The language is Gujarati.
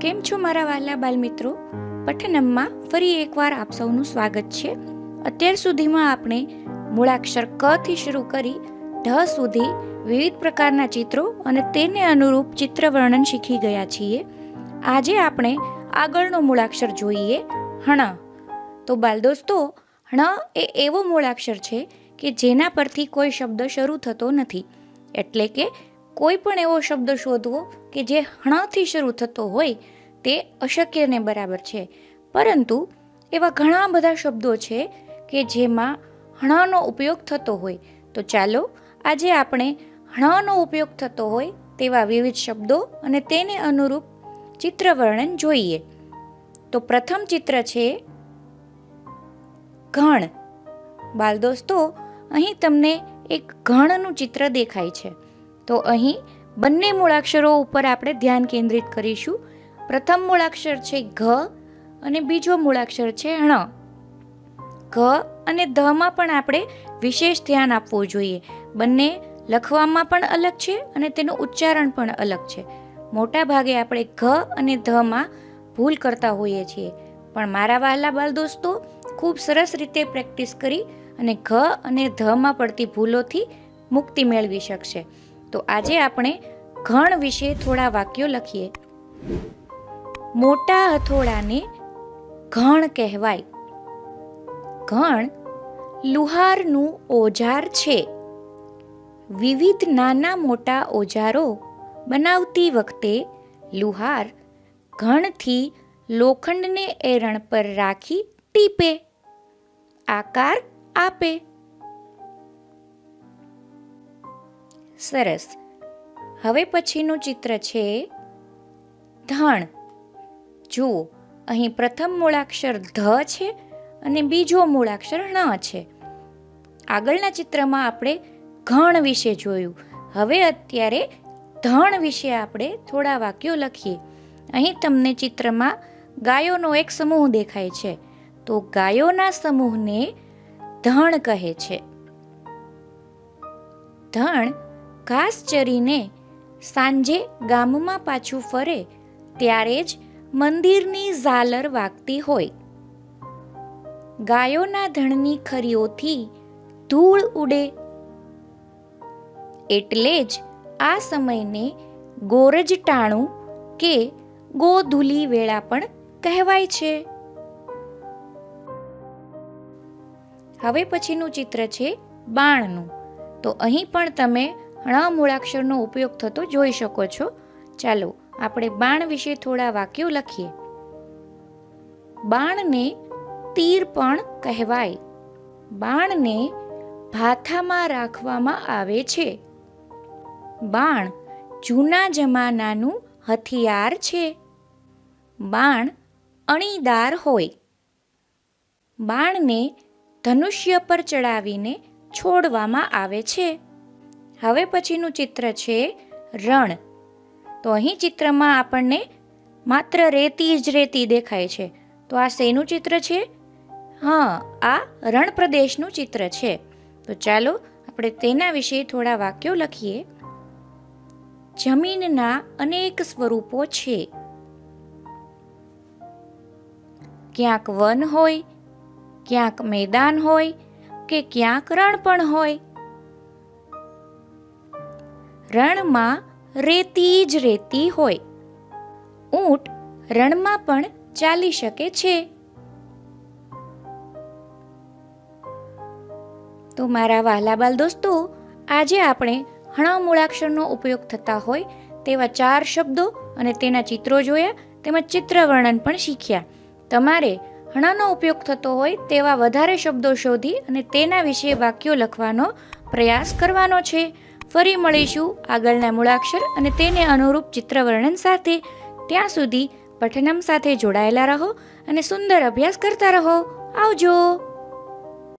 કેમ છો મારા વહાલા બાલમિત્રો? પઠનમમાં ફરી એકવાર આપ સૌનું સ્વાગત છે. અત્યાર સુધીમાં આપણે મૂળાક્ષર ક થી શરૂ કરી ઢ સુધી વિવિધ પ્રકારના ચિત્રો અને તેને અનુરૂપ ચિત્ર વર્ણન શીખી ગયા છીએ. આજે આપણે આગળનો મૂળાક્ષર જોઈએ, હણ. તો બાલ દોસ્તો, હણ એ એવો મૂળાક્ષર છે કે જેના પરથી કોઈ શબ્દ શરૂ થતો નથી. એટલે કે કોઈ પણ એવો શબ્દ શોધવો કે જે હણથી શરૂ થતો હોય તે અશક્યને બરાબર છે. પરંતુ એવા ઘણા બધા શબ્દો છે કે જેમાં હણનો ઉપયોગ થતો હોય. તો ચાલો આજે આપણે હણનો ઉપયોગ થતો હોય તેવા વિવિધ શબ્દો અને તેને અનુરૂપ ચિત્ર વર્ણન જોઈએ. તો પ્રથમ ચિત્ર છે ઘણ. બાલ દોસ્તો, અહીં તમને એક ઘણનું ચિત્ર દેખાય છે. તો અહીં બંને મૂળાક્ષરો ઉપર આપણે ધ્યાન કેન્દ્રિત કરીશું. પ્રથમ મૂળાક્ષર છે ઘ અને બીજો મૂળાક્ષર છે ણ. ઘ અને ધમાં પણ આપણે વિશેષ ધ્યાન આપવું જોઈએ. બંને લખવામાં પણ અલગ છે અને તેનું ઉચ્ચારણ પણ અલગ છે. મોટા ભાગે આપણે ઘ અને ધમાં ભૂલ કરતા હોઈએ છીએ. પણ મારા વહાલા બાલ દોસ્તો ખૂબ સરસ રીતે પ્રેક્ટિસ કરી અને ઘ અને ધમાં પડતી ભૂલોથી મુક્તિ મેળવી શકશે. તો આજે આપણે ઘણ વિશે થોડા વાક્યો લખીએ. મોટા હથોડાને ઘણ કહેવાય. ઘણ લુહારનું ઓજાર છે. વિવિધ નાના મોટા ઓજારો બનાવતી વખતે લુહાર ઘણથી લોખંડને એરણ પર રાખી ટીપે, આકાર આપે. સરસ. હવે પછીનું ચિત્ર છે, ધણ. જુઓ, અહીં પ્રથમ મૂળાક્ષર ધ છે અને બીજો મૂળાક્ષર ણ છે. આગળના ચિત્રમાં આપણે ઘણ વિશે જોયું. હવે અત્યારે ધણ વિશે આપણે થોડા વાક્યો લખીએ. અહીં તમને ચિત્રમાં ગાયોનો એક સમૂહ દેખાય છે. તો ગાયોના સમૂહને ધણ કહે છે. ધણ ઘાસ ચરીને સાંજે ગામમાં પાછું ફરે, ત્યારે જ મંદિરની ઝાલર વાગતી હોય. ગાયોના ધણની ખરીઓથી ધૂળ ઉડે. એટલે જ આ સમયને ગોરજટાણું કે ગોધુલી વેળા પણ કહેવાય છે. હવે પછીનું ચિત્ર છે બાણનું. તો અહીં પણ તમે ણ મૂળાક્ષરનો ઉપયોગ થતો જોઈ શકો છો. ચાલો આપણે બાણ વિશે થોડા વાક્યો લખીએ. બાણને તીર પણ કહેવાય. બાણને ભાથામાં રાખવામાં આવે છે. બાણ જૂના જમાનાનું હથિયાર છે. બાણ અણીદાર હોય. બાણને ધનુષ્ય પર ચડાવીને છોડવામાં આવે છે. હવે પછીનું ચિત્ર છે રણ. તો અહીં ચિત્રમાં આપણને માત્ર રેતી જ રેતી દેખાય છે. તો આ શેનું ચિત્ર છે? હા, આ રણ પ્રદેશનું ચિત્ર છે. તો ચાલો આપણે તેના વિશે થોડા વાક્યો લખીએ. જમીનના અનેક સ્વરૂપો છે. ક્યાંક વન હોય, ક્યાંક મેદાન હોય કે ક્યાંક રણ પણ હોય. રણમાં રેતી જ રેતી હોય. ઊંટ રણમાં પણ ચાલી શકે છે. તો મારા વહાલા બાલ દોસ્તો, આજે આપણે હણા મૂળાક્ષરનો ઉપયોગ થતા હોય તેવા ચાર શબ્દો અને તેના ચિત્રો જોયા તેમજ ચિત્ર વર્ણન પણ શીખ્યા. તમારે હણાનો ઉપયોગ થતો હોય તેવા વધારે શબ્દો શોધી અને તેના વિશે વાક્યો લખવાનો પ્રયાસ કરવાનો છે. ફરી મળીશું આગળના મૂળાક્ષર અને તેને અનુરૂપ ચિત્ર વર્ણન સાથે. ત્યાં સુધી પઠનમ સાથે જોડાયેલા રહો અને સુંદર અભ્યાસ કરતા રહો. આવજો.